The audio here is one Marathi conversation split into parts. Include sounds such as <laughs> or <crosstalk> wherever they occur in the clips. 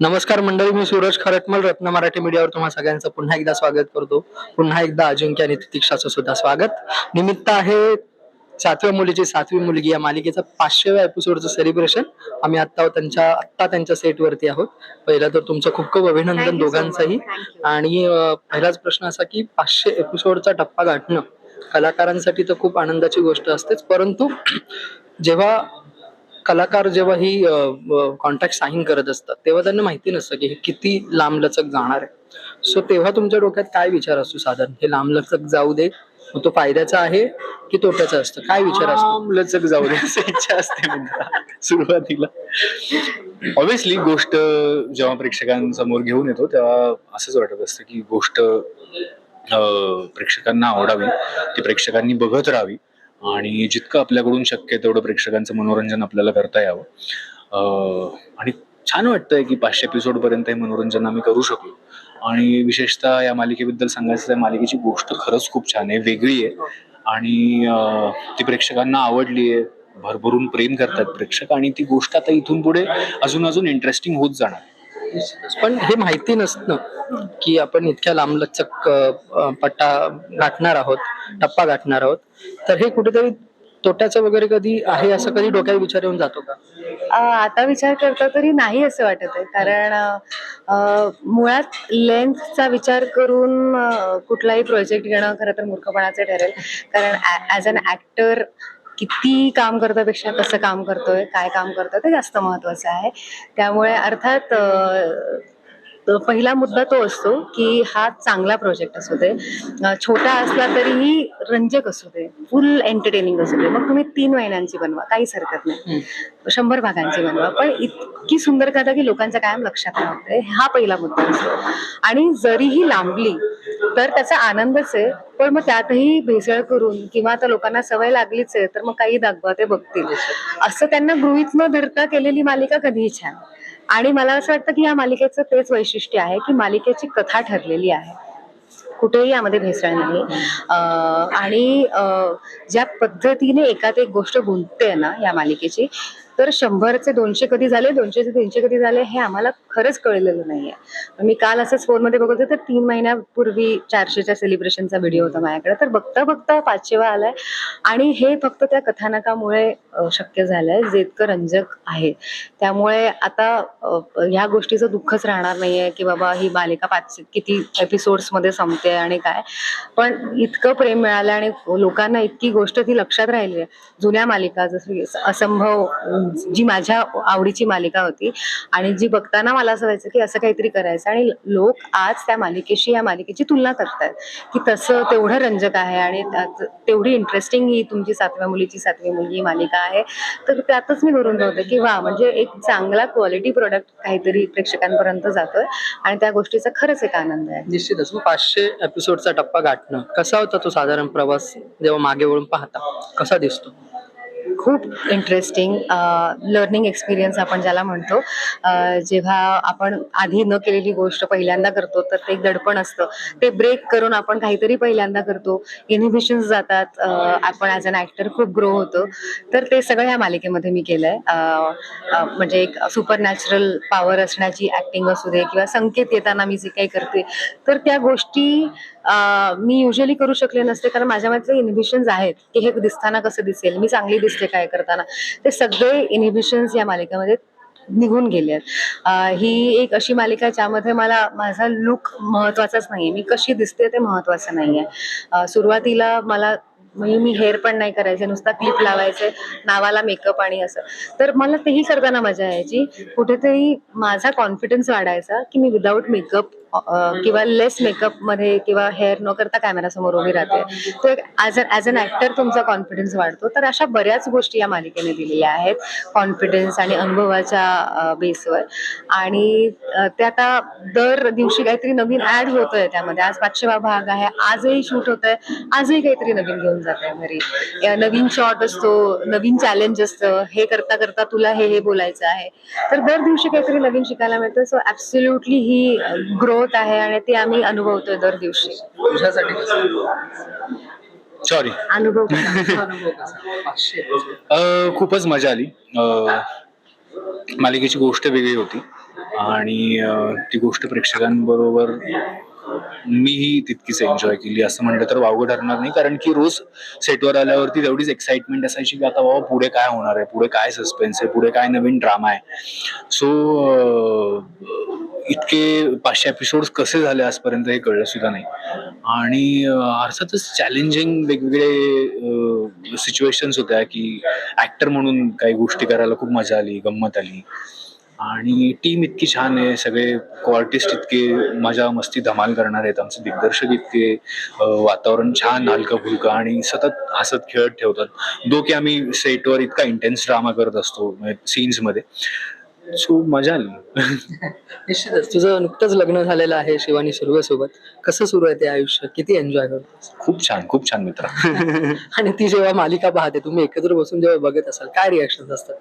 नमस्कार मंडळी मी सूरज खरटमल रत्न मराठी मीडियावर तुम्हा सगळ्यांचं पुन्हा एकदा स्वागत करतो. पुन्हा एकदा अजिंक्य आणि तितिक्षाचं सुद्धा स्वागत. निमित्त आहे सातव्या मुलीची सातवी मुलगी. या मालिकेचं पाचशेव्या एपिसोडचं सेलिब्रेशन आम्ही आता त्यांच्या आत्ता त्यांच्या सेटवरती आहोत. पहिलं तर तुमचं खूप खूप अभिनंदन दोघांचंही. आणि पहिलाच प्रश्न असा की पाचशे एपिसोडचा टप्पा गाठणं कलाकारांसाठी तर खूप आनंदाची गोष्ट असतेच. परंतु जेव्हा कलाकार जेव्हा ही कॉन्ट्रॅक्ट साईन करत असतात तेव्हा त्यांना माहिती नसतं की हे किती लांबलचक जाणार आहे. सो तेव्हा तुमच्या डोक्यात काय विचार असतो साधारण? हे लांबलचक जाऊ दे मग तो फायद्याचा आहे की तोट्याचा असतं? काय विचार असतो? लचक जाऊ दे असं इच्छा असते सुरुवातीला. ऑब्विसली गोष्ट जेव्हा प्रेक्षकांसमोर घेऊन येतो तेव्हा असंच वाटत असतं की गोष्ट प्रेक्षकांना आवडावी ती प्रेक्षकांनी बघत राहावी. आणि जितकं आपल्याकडून शक्य आहे तेवढं प्रेक्षकांचं मनोरंजन आपल्याला करता यावं. आणि छान वाटतंय की पाचशे एपिसोडपर्यंत हे मनोरंजन आम्ही करू शकलो. आणि विशेषतः या मालिकेबद्दल सांगायचं तर मालिकेची गोष्ट खरंच खूप छान आहे वेगळी आहे. आणि ती प्रेक्षकांना आवडली आहे भरभरून प्रेम करतात प्रेक्षक आणि ती गोष्ट आता इथून पुढे अजून अजून इंटरेस्टिंग होत जाणार. पण हे माहिती नसतं की आपण इतक्या लांबलचक पट्टा गाठणार आहोत टप्पा गाठणार आहोत तर हे कुठेतरी तोट्याचं वगैरे कधी आहे असं कधी डोक्यात विचार येऊन जातो का? आता विचार करता तरी नाही असं वाटत आहे. कारण मुळात लेंथचा विचार करून कुठलाही प्रोजेक्ट घेणं खरं तर मूर्खपणाचं ठरेल. कारण ऍज अन ऍक्टर किती काम करतापेक्षा कसं काम करतोय काय काम करतोय ते जास्त महत्वाचं आहे. त्यामुळे अर्थात पहिला मुद्दा तो असतो की हा चांगला प्रोजेक्ट असू दे छोटा असला तरीही रंजक असू दे फुल एंटरटेनिंग असू दे. मग तुम्ही तीन महिन्यांची बनवा काहीच हरकत नाही. शंभर भागांची बनवा पण इतकी सुंदर कथा की लोकांच्या कायम लक्षात राहते. हा पहिला मुद्दा असतो. आणि जरीही लांबली तर त्याचा आनंदच आहे. पण मग त्यातही भेसळ करून किंवा आता लोकांना सवय लागलीच आहे तर मग काही दाखवा ते बघतील. असं त्यांना गृहीत न धरता केलेली मालिका कधीही छान. आणि मला असं वाटतं की या मालिकेचं तेच वैशिष्ट्य आहे की मालिकेची कथा ठरलेली आहे. कुठेही यामध्ये भेसळ नाही. आणि ज्या पद्धतीने एकात एक गोष्ट गुंतते ना या मालिकेची तर शंभरचे दोनशे कधी झाले दोनशेचे तीनशे कधी झाले हे आम्हाला खरंच कळलेलं नाहीये. मी काल असंच फोनमध्ये बघत होते तर तीन महिन्यापूर्वी चारशेच्या सेलिब्रेशनचा व्हिडिओ होता माझ्याकडे. तर बघता बघता पाचशेवा आलाय. आणि हे फक्त त्या कथानकामुळे शक्य झालंय जे इतकं रंजक आहे. त्यामुळे आता ह्या गोष्टीचं दुःखच राहणार नाहीये की बाबा ही मालिका पाच किती एपिसोड्समध्ये संपते आणि काय. पण इतकं प्रेम मिळालं आणि लोकांना इतकी गोष्ट ती लक्षात राहिली आहे जुन्या मालिका जसं असंभव जी माझ्या आवडीची मालिका होती. आणि जी बघताना मला असं व्हायचं की असं काहीतरी करायचं. आणि लोक आज त्या मालिकेशी या मालिकेची तुलना करतात की तसं तेवढं रंजक आहे आणि त्यात तेवढी इंटरेस्टिंग ही तुमची सातव्या मुलीची सातवी मुलगी ही मालिका आहे. तर त्यातच मी करून होते की वा म्हणजे एक चांगला क्वालिटी प्रोडक्ट काहीतरी प्रेक्षकांपर्यंत जातोय आणि त्या गोष्टीचा खरंच एक आनंद आहे. निश्चितच. मग पाचशे एपिसोडचा टप्पा गाठणं कसा होता तो साधारण प्रवास जेव्हा मागे वळून पाहता? कसा दिसतो? खूप इंटरेस्टिंग लर्निंग एक्सपिरियन्स आपण ज्याला म्हणतो. Uh, जेव्हा आपण आधी न केलेली गोष्ट पहिल्यांदा करतो तर ते एक दडपण असतं. ते ब्रेक करून आपण काहीतरी पहिल्यांदा करतो. इनिबिशन्स जातात. Uh, आपण ॲज अन ॲक्टर खूप ग्रो होतो. तर ते सगळं या मालिकेमध्ये मी केलंय. Uh, म्हणजे एक सुपर नॅचरल पॉवर असण्याची ऍक्टिंग असू दे किंवा संकेत येताना मी जे काही करते तर त्या गोष्टी मी युजली करू शकले नसते. कारण माझ्यामध्ये इनिबिशन्स आहेत. की हे दिसताना कसं दिसेल? मी चांगली दिसते काय करताना ते सगळे इनिबिशन्स या मालिकेमध्ये निघून गेले आहेत. ही एक अशी मालिका आहे ज्यामध्ये मला माझा लुक महत्वाचाच नाहीये. मी कशी दिसते ते महत्वाचं नाहीये. आहे सुरुवातीला मला म्हणजे मी हेअर पण नाही करायचे नुसता क्लिप लावायचे नावाला मेकअप आणि असं. तर मला तेही करताना मजा यायची. कुठेतरी माझा कॉन्फिडन्स वाढायचा की मी विदाऊट मेकअप किंवा लेस मेकअपमध्ये किंवा हेअर न करता कॅमेरा समोर उभी राहते. तर ॲज ॲज अन ऍक्टर तुमचा कॉन्फिडन्स वाढतो. तर अशा बऱ्याच गोष्टी या मालिकेने दिलेल्या आहेत. कॉन्फिडन्स आणि अनुभवाच्या बेसवर आणि ते आता दर दिवशी काहीतरी नवीन ऍड होतोय त्यामध्ये. आज पाचशेवा भाग आहे. आजही शूट होत आहे आजही काहीतरी नवीन घेऊन जात आहे घरी नवीन शॉट असतो नवीन चॅलेंज असतं. हे करता करता तुला हे हे बोलायचं आहे. तर दर दिवशी काहीतरी नवीन शिकायला मिळतं. सो ऍब्सोल्युटली ही ग्रोथ आहे आणि ती आम्ही अनुभवतोय दर दिवशी तुझ्यासाठी? सॉरी अनुभव. <laughs> खूपच मजा आली अं, मालिकेची गोष्ट वेगळी होती आणि अं, ती गोष्ट प्रेक्षकांबरोबर मीही तितकीच एन्जॉय केली. असं म्हणलं तर वावगं ठरणार नाही. कारण की रोज सेटवर आल्यावरती तेवढीच एक्साइटमेंट असायची की आता बाबा पुढे काय होणार आहे? पुढे काय सस्पेन्स आहे? पुढे काय नवीन ड्रामा आहे? सो इतके पाचशे एपिसोड्स कसे झाले आजपर्यंत हे कळलं सुद्धा नाही. आणि अर्थातच चॅलेंजिंग वेगवेगळे सिच्युएशन्स होत्या की ऍक्टर म्हणून काही गोष्टी करायला खूप मजा आली गंमत आली. आणि टीम इतकी छान आहे. सगळे आर्टिस्ट इतके मजा मस्ती धमाल करणार आहेत. आमचे दिग्दर्शक इतके वातावरण छान हलकं फुलकं आणि सतत हसत खेळत ठेवतात. दो की आम्ही सेटवर इतका इंटेन्स ड्रामा करत असतो सीन्समध्ये. सो मजा आली. <laughs> निश्चितच. तुझं नुकतंच लग्न झालेलं आहे शिवानी सुर्वेसोबत कसं सुरू आहे ते आयुष्य? किती एन्जॉय करतोस खूप छान खूप छान मित्र. <laughs> आणि ती जेव्हा मालिका पाहते तुम्ही एकत्र बसून जेव्हा बघत असाल काय रिॲक्शन असतात?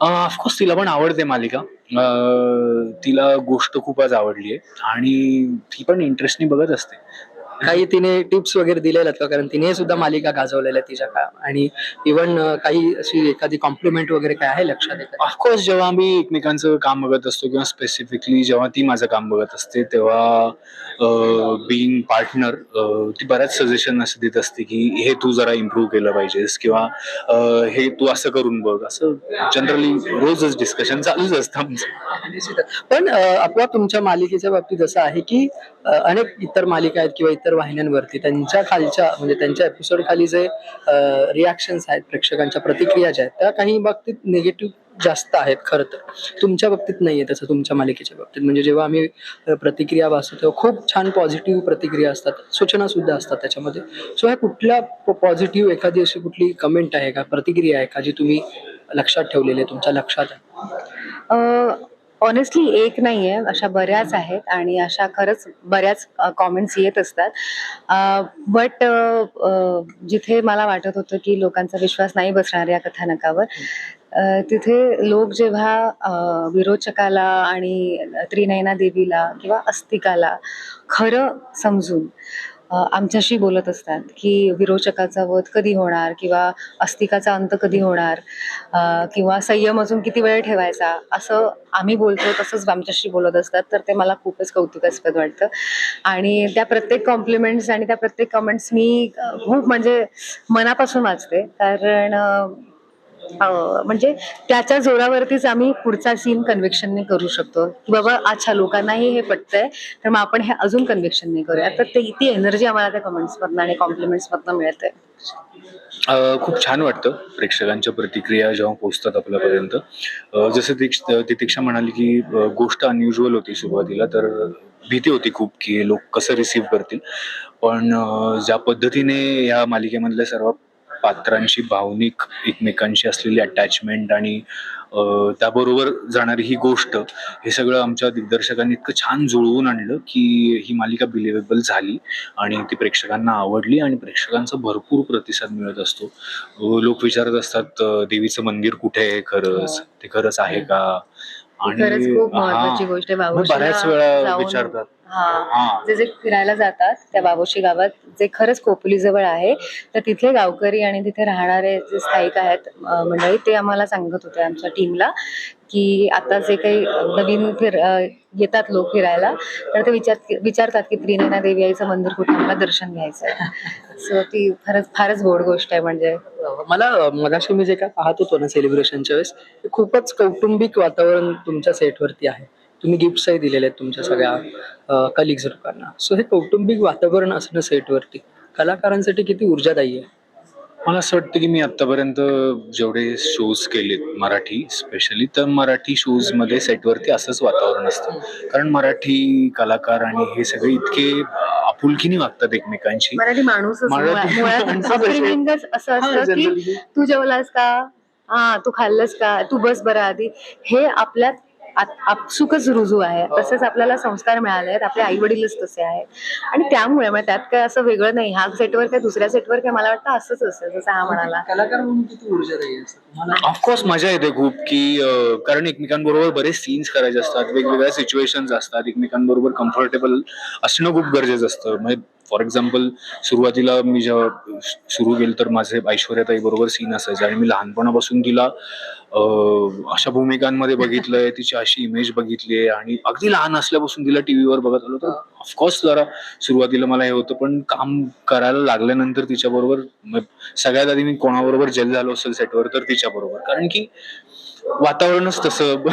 ऑफकोर्स तिला पण आवडते मालिका. तिला गोष्ट खूपच आवडली आहे. आणि ती पण इंटरेस्टने बघत असते. काही तिने टिप्स वगैरे दिलेल्या आहेत का? कारण तिने सुद्धा मालिका गाजवलेल्या तिच्या काळ आणि इव्हन काही अशी एखादी कॉम्प्लिमेंट वगैरे काय आहे लक्षात येत? ऑफकोर्स जेव्हा आम्ही एकमेकांचं काम बघत असतो किंवा स्पेसिफिकली जेव्हा ती माझं काम बघत असते तेव्हा बिईंग पार्टनर ती बऱ्याच सजेशन असं देत असते की हे तू जरा इम्प्रूव्ह केलं पाहिजेस किंवा हे तू असं करून बघ. असं जनरली रोजच डिस्कशन चालूच असतं आमचं. पण अं, आपला तुमच्या मालिकेच्या बाबतीत असं आहे की अनेक इतर मालिका आहेत किंवा इतर इतर वाहिन्यांवरती त्यांच्या खालच्या म्हणजे त्यांच्या एपिसोड खाली जे रिॲक्शन्स आहेत प्रेक्षकांच्या प्रतिक्रिया ज्या आहेत त्या काही बाबतीत निगेटिव्ह जास्त आहेत खरं तर. तुमच्या बाबतीत नाही आहे तसं तुमच्या मालिकेच्या बाबतीत. म्हणजे जेव्हा आम्ही प्रतिक्रिया वाचतो तेव्हा खूप छान पॉझिटिव्ह प्रतिक्रिया असतात सूचना सुद्धा असतात त्याच्यामध्ये. सो ह्या कुठल्या पॉझिटिव्ह एखादी अशी कुठली कमेंट आहे का प्रतिक्रिया आहे का जी तुम्ही लक्षात ठेवलेली आहे तुमच्या लक्षात आहे? ऑनेस्टली एक नाही आहे अशा बऱ्याच आहेत आणि अशा खरंच बऱ्याच कॉमेंट्स येत असतात. बट जिथे मला वाटत होतं की लोकांचा विश्वास नाही बसणार या कथानकावर तिथे लोक जेव्हा विरोचकाला आणि त्रिनयना देवीला किंवा अस्तिकाला खरं समजून आमच्याशी बोलत असतात की विरोचकाचा वध कधी होणार किंवा अस्तिकाचा अंत कधी होणार? किंवा संयम अजून किती वेळ ठेवायचा? असं आम्ही बोलतो तसंच आमच्याशी बोलत असतात तर ते मला खूपच कौतुकास्पद वाटतं. आणि त्या प्रत्येक कॉम्प्लिमेंट्स आणि त्या प्रत्येक कमेंट्स मी खूप म्हणजे मनापासून वाचते. कारण म्हणजे त्याच्या जोरावरतीच आम्ही पुढचा सीन कन्व्हिक्शनने करू शकतो. की बाबा अच्छा लोकांनाही हे पटतंय तर मग आपण हे अजून कन्व्हिक्शनने करूया. तर ते ती एनर्जी आम्हाला त्या कमेंट्समधनं आणि कॉम्प्लिमेंट्समधनं मिळते अं, खूप छान वाटतं प्रेक्षकांच्या प्रतिक्रिया जेव्हा पोहोचतात आपल्यापर्यंत. जसं तीक्ष- तितिक्षा म्हणाली की गोष्ट अनयुजल होती सुरुवातीला तर भीती होती खूप की लोक कसं रिसीव्ह करतील. पण ज्या पद्धतीने या मालिकेमधल्या सर्व पात्रांशी भावनिक एकमेकांशी असलेली अटॅचमेंट आणि त्याबरोबर जाणारी ही गोष्ट हे सगळं आमच्या दिग्दर्शकांनी इतकं छान जुळवून आणलं की ही मालिका बिलिव्हेबल झाली आणि ती प्रेक्षकांना आवडली आणि प्रेक्षकांचा भरपूर प्रतिसाद मिळत असतो. लोक विचारत असतात देवीचं मंदिर कुठे आहे खरंच? ते खरंच आहे का? ही हा. बाबूशीला बऱ्याच वेळा विचारतात. हा. जे जे फिरायला जातात त्या बाबोशी गावात जे खरंच खोपोली जवळ आहे तर तिथले गावकरी आणि तिथे राहणारे जे स्थायिक आहेत मंडळी ते आम्हाला सांगत होते आमच्या टीमला की आता जे काही नवीन फिर येतात लोक फिरायला तर ते विचार विचारतात की त्रिनयना देवी आईचं मंदिर कुठे? मला दर्शन घ्यायचं आहे. <laughs> सो ती खरंच फारच गोड गोष्ट आहे म्हणजे. मला मगाशी मी जे काय पाहत होतो ना सेलिब्रेशनच्या वेळेस ते खूपच कौटुंबिक वातावरण तुमच्या सेटवरती आहे. तुम्ही गिफ्ट्सही दिलेले आहेत तुमच्या सगळ्या कलिग्स लोकांना. सो हे कौटुंबिक वातावरण असणं सेटवरती कलाकारांसाठी किती ऊर्जादायी आहे? मला असं वाटतं की मी आतापर्यंत जेवढे शोज केलेत मराठी स्पेशली तर मराठी शोजमध्ये सेटवरती असंच वातावरण असतं. कारण मराठी कलाकार आणि हे सगळे इतके आपुलकीने वागतात एकमेकांशी. मराठी माणूस असे- असं हा, असतं की. तू जेवलास का? हा तू खाल्लंस का? तू बस बरं आधी. हे आपल्यात आपसुकच रुजू आहे. तसेच आपल्याला संस्कार मिळाले आहेत. आपले आई वडीलच तसे आहेत. आणि त्यामुळे मग त्यात काय असं वेगळं नाही. ह्या सेटवर काय दुसऱ्या सेटवर काय मला वाटतं असंच असेल जसं हा म्हणाला. कलाकार म्हणून किती ऊर्जादायी असतं तुम्हाला? ऑफकोर्स मजा येते खूप की अं, कारण एकमेकांबरोबर बरेच सीन्स करायचे असतात. वेगवेगळ्या सिच्युएशन्स असतात. एकमेकांबरोबर कम्फर्टेबल असणं खूप गरजेचं असतं. म्हणजे फॉर एक्झाम्पल सुरुवातीला मी जेव्हा सुरू केलं तर माझे ऐश्वर्याताई बरोबर सीन असायचे आणि मी लहानपणापासून तिला अशा भूमिकांमध्ये बघितलंय तिची अशी इमेज बघितली आहे आणि अगदी लहान असल्यापासून तिला टीव्हीवर बघत आलो तर ऑफकोर्स जरा सुरुवातीला मला हे होतं पण काम करायला लागल्यानंतर तिच्याबरोबर सगळ्यात आधी मी कोणाबरोबर जेल झालो असेल सेटवर तर तिच्याबरोबर. कारण की वातावरणच तसं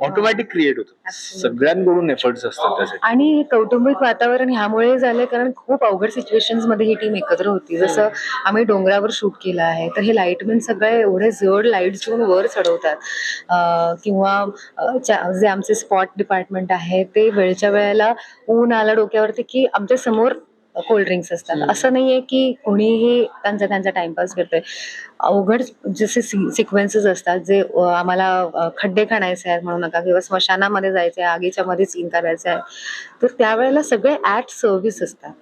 ऑटोमॅटिक क्रिएट होतं. सगळ्यांकडून एफर्ट्स असतात त्याचे. आणि हे कौटुंबिक वातावरण ह्यामुळे झालंय कारण खूप अवघड सिच्युएशन्समध्ये ही टीम एकत्र होती. जसं आम्ही डोंगरावर शूट केलं आहे तर हे लाईटमॅन सगळे एवढे जड लाईट्स घेऊन वर चढवतात. किंवा जे आमचे स्पॉट डिपार्टमेंट आहे ते वेळच्या वेळेला ऊन आलं डोक्यावरती की आमच्यासमोर कोल्ड्रिंक्स असतात. असं नाहीये की कोणीही त्यांचा त्यांचा टाइमपास करतोय. अवघड जसे सिक्वेन्सेस असतात जे आम्हाला खड्डे खणायचे आहेत म्हणू नका किंवा स्मशानामध्ये जायचे आहे आगीच्या मध्ये सीन करायचं आहे. तर त्यावेळेला सगळे ॲट सर्व्हिस असतात.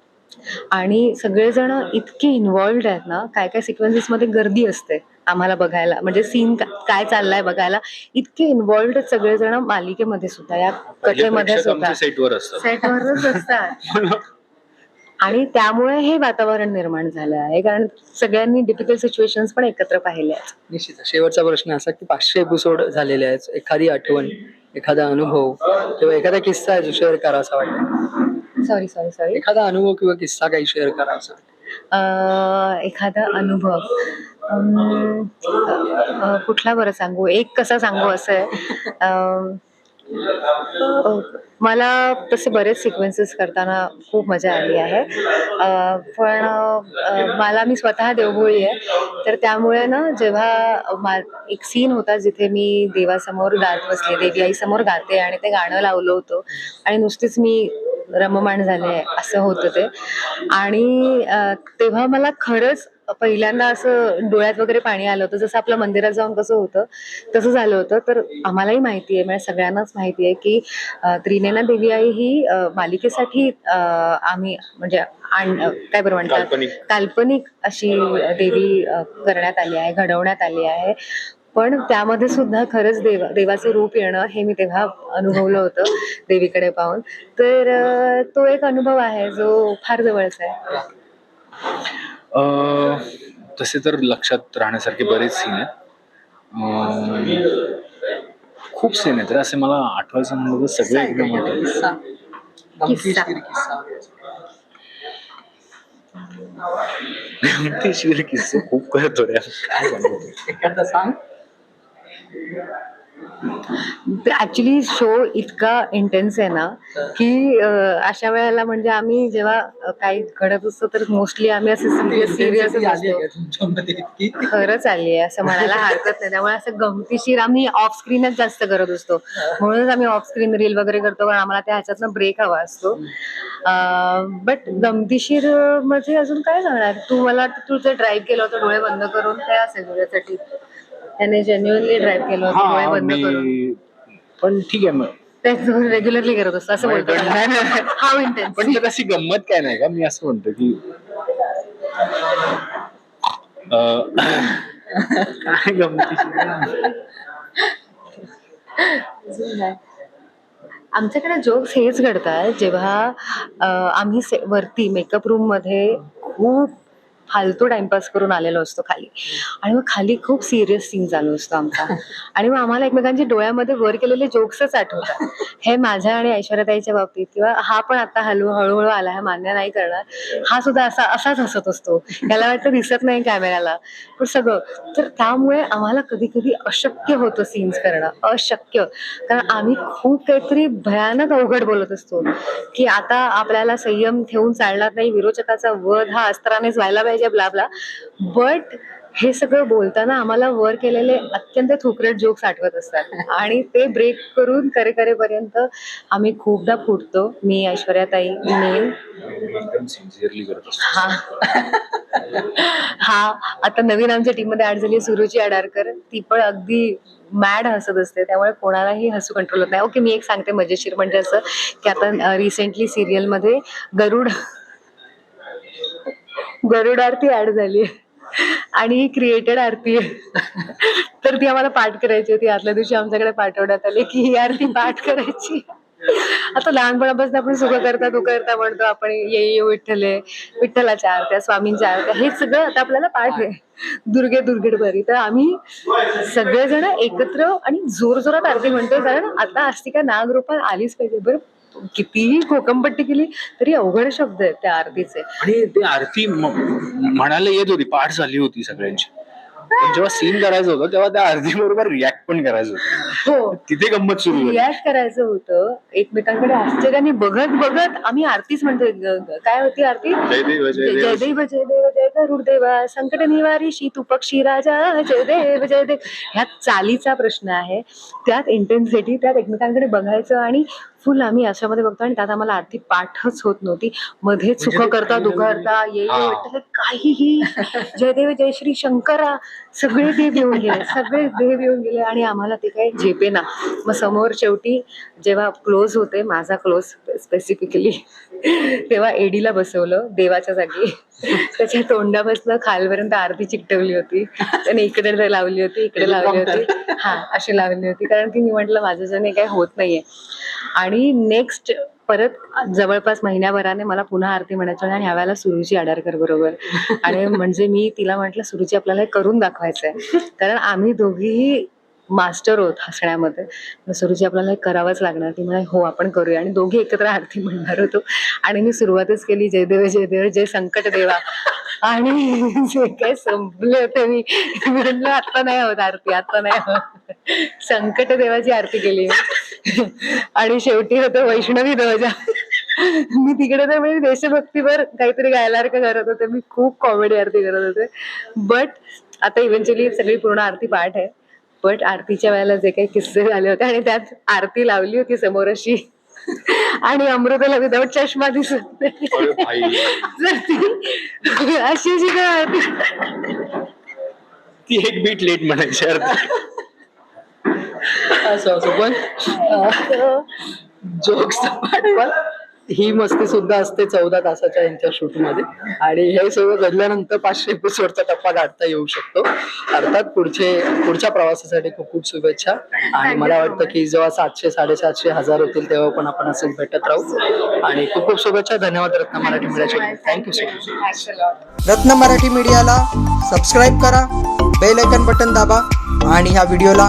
आणि सगळेजण इतके इन्वॉल्ड आहेत ना काय काय सिक्वेन्सेस मध्ये गर्दी असते आम्हाला बघायला. म्हणजे सीन काय चाललाय बघायला. इतके इन्वॉल्ड सगळेजण मालिकेमध्ये सुद्धा या कथेमध्ये सुद्धा. सेटवरच असतात. <laughs> आणि त्यामुळे हे वातावरण निर्माण झालं आहे. कारण सगळ्यांनी डिफिकल्ट सिच्युएशन्स पण एकत्र पाहिले आहेत. निश्चित. शेवटचा प्रश्न असा की पाचशे एपिसोड झालेले आहेत. एखादी आठवण एखादा अनुभव किंवा एखादा किस्सा जो शेअर करावा वाटतो सॉरी सॉरी सॉरी एखादा अनुभव किंवा किस्सा काही शेअर करावा एखादा अनुभव. कुठला बरं सांगू? एक कसा सांगू असं? आहे मला तसे बरेच सिक्वेन्सेस करताना खूप मजा आली आहे. पण मला मी स्वतः देवभोळी आहे. तर त्यामुळे ना जेव्हा मा एक सीन होता जिथे मी देवासमोर गात बसले देवी आई समोर गाते आणि ते गाणं लावलं होतं आणि नुसतीच मी रममाण झाले असं होतं ते. आणि तेव्हा मला खरंच पहिल्यांदा असं डोळ्यात वगैरे पाणी आलं होतं जसं आपलं मंदिरात जाऊन कसं होतं तसं झालं होतं. तर आम्हालाही माहिती आहे म्हणजे सगळ्यांनाच माहिती आहे की त्रिनेना देवी आई ही मालिकेसाठी आम्ही म्हणजे काय बरं म्हणतात? काल्पनिक. अशी देवी करण्यात आली आहे घडवण्यात आली आहे. पण त्यामध्ये सुद्धा खरंच देव देवाचं रूप येणं हे मी तेव्हा अनुभवलं होतं देवीकडे पाहून. तर तो एक अनुभव आहे जो फार जवळचा आहे. तसे तर लक्षात राहण्यासारखे बरेच सीन आहेत खूप सीन आहेत रे. असे मला आठवायचं म्हणलं तर सगळे एकदम आठवतात. किस्सा खूप करतो. एखादा सांग ऍक्च्युली शो इतका इंटेन्स आहे ना की अशा वेळेला म्हणजे आम्ही जेव्हा काही घडत असतो तर मोस्टली आम्ही असे सिरियस इतकी? खरंच आली आहे असं म्हणायला हरकत नाही. त्यामुळे असं गमतीशीर आम्ही ऑफ स्क्रीनच जास्त करत असतो. म्हणूनच आम्ही ऑफ स्क्रीन रील वगैरे करतो कारण आम्हाला त्या ह्याच्यातनं ब्रेक हवा असतो. बट गमतीशीरमध्ये अजून काय सांगणार? तू मला तुझं ड्राईव्ह केलं होतं डोळे बंद करून काय असेल तुझ्यासाठी? त्याने जेन्युअनली ड्राईव्ह केलं होतं डोळे हा बंद करून. मी पण ठीक आहे मग. तेच रेग्युलरली करत असतो असं बोलतो नाही, नाही, नाही. इंटेन्स पण <laughs> तर अशी गंमत काय नाही का? मी असं म्हणतो की अं, काय आमच्याकडे जोक्स हेच घडतात जेव्हा अं, आम्ही से- वरती मेकअप रूममध्ये खूप फालतू टाइमपास करून आलेलो असतो खाली. आणि मग खाली खूप सिरियस सीन चालू असतो आमचा. आणि मग आम्हाला एकमेकांच्या डोळ्यामध्ये वर केलेले जोक्सच आठवतात. हे माझ्या आणि ऐश्वर्याताईच्या बाबतीत किंवा हा पण आता हळू हळूहळू आला हे मान्य नाही करणार. हा सुद्धा असा असाच हसत असतो. त्याला वाटतं दिसत नाही कॅमेऱ्याला पण सगळं. तर त्यामुळे आम्हाला कधी कधी अशक्य होतं सीन्स करणं. अशक्य. कारण आम्ही खूप काहीतरी भयानक अवघड बोलत असतो. की आता आपल्याला संयम ठेवून चालणार नाही. विरोचकाचा वध हा अस्त्रानेच व्हायला पाहिजे. ब्ला ब्ला बट हे सगळं बोलताना आम्हाला वर केलेले अत्यंत थुकरेट जोक्स आठवत असतात. आणि ते ब्रेक करून करे करेपर्यंत आम्ही खूपदा फुटतो. मी करत असतो. हा. हा आता नवीन आमच्या टीममध्ये ऍड झाली सुरुची अडारकर ती पण अगदी मॅड हसत असते. त्यामुळे कोणालाही हसू कंट्रोल होत नाही. ओके मी एक सांगते मजेशीर म्हणजे असं की आता रिसेंटली सिरियलमध्ये गरुड गरुड आरती ऍड झाली आणि ही क्रिएटेड आरती आहे. तर ती आम्हाला पाठ करायची होती. आदल्या दिवशी आमच्याकडे पाठवण्यात आली की ही आरती पाठ करायची. आता लहानपणापासून आपण सुख करता दुःख करता म्हणतो आपण ये ये विठ्ठले विठ्ठलाच्या आरत्या स्वामींच्या आरत्या हे सगळं आता आपल्याला पाठ आहे. दुर्गे दुर्गेडभरी तर आम्ही सगळेजण एकत्र आणि जोर जोरात आरती म्हणतोय कारण आता आस्तिका नागरूपात आलीच पाहिजे. बरं कितीही कोकमपट्टी केली तरी अवघड शब्द आहेत त्या आरतीचे. आणि ते आरती म्हणायला येत होती पाठ झाली होती सगळ्यांची. जेव्हा सीन करायचं होतं तेव्हा त्या आरती बरोबर रिॲक्ट पण करायचं होतं. हो. तिथे गंमत सुरू रिॲक्ट करायचं होतं. एकमेकांकडे आश्चर्याने बघत बघत आम्ही आरतीच ग- काय होती आरती? जय देव जय जय देव देव जय देव जय गरुडदेवा संकट निवारी शी तू पक्षी राजा जय देव जय देव ह्या चालीचा प्रश्न आहे. त्यात इंटेन्सिटी त्यात एकमेकांकडे बघायचं आणि फुल आम्ही अशामध्ये बघतो आणि त्यात आम्हाला आरती पाठच होत नव्हती. मध्ये सुख म्हणजे करता दुःख करता ये काहीही. जय देव जय श्री शंकरा सगळे देव येऊन गेले सगळे देव येऊन गेले आणि आम्हाला ते काही झेपेना मग समोर शेवटी जेव्हा क्लोज होते माझा क्लोज स्पेसिफिकली तेव्हा एडीला बसवलं देवाच्या जागी. त्याच्या तोंडापासून खालपर्यंत आरती चिकटवली होती. त्याने इकडे लावली होती इकडे लावली होती. हा अशी लावली होती. कारण की मी म्हटलं माझ्याच्याने काही होत नाहीये. आणि नेक्स्ट परत जवळपास महिन्याभराने मला पुन्हा आरती म्हणायची आणि ह्यावेळेला सुरुची आडारकर बरोबर. आणि म्हणजे मी तिला म्हटलं सुरुची आपल्याला हे करून दाखवायचंय. कारण आम्ही दोघीही मास्टर होत हसण्यामध्ये. सुरुजी सुरुची आपल्याला हे करावंच लागणार. ती म्हणाली हो आपण करूया. आणि दोघी एकत्र आरती म्हणणार होतो. आणि मी सुरुवातच केली जय देव जय देव जय संकट देवा. आणि जे काय संपले होते मी म्हणलं आता नाही होत आरती आता नाही होत. संकट देवाची आरती केली आणि शेवटी होतं वैष्णवी ध्वजा मी तिकडे तर म्हणजे देशभक्तीवर काहीतरी गायल्यासारखं करत होते. मी खूप कॉमेडी आरती करत होते. बट आता इव्हेंच्युअली सगळी पूर्ण आरती पाठ आहे. बट आरतीच्या वेळेला जे काही किस्से झाले होते आणि त्यात आरती लावली होती समोर अशी. आणि अमृताला विदाऊट चष्मा दिसत अशी अशी काय आरती. ती एक बीट लेट म्हणायची आरती. असं असं. पण जोक्स पण ही मस्ती सुद्धा असते चौदा तासाच्या यांच्या शूटमध्ये आणि हे सगळं घडल्यानंतर पाचशे एपिसोडचा टप्पा गाठता येऊ शकतो. अर्थात पुढचे पुढच्या प्रवासासाठी खूप खूप शुभेच्छा. आणि मला वाटतं की जेव्हा सातशे साडेसातशे हजार होतील तेव्हा पण आपण असंच भेटत राहू. आणि खूप खूप शुभेच्छा. धन्यवाद रत्न मराठी मीडियाचे थँक्यू सो मच रत्न मराठी मीडियाला सबस्क्राईब करा बेल आयकन बटन दाबा आणि ह्या व्हिडिओला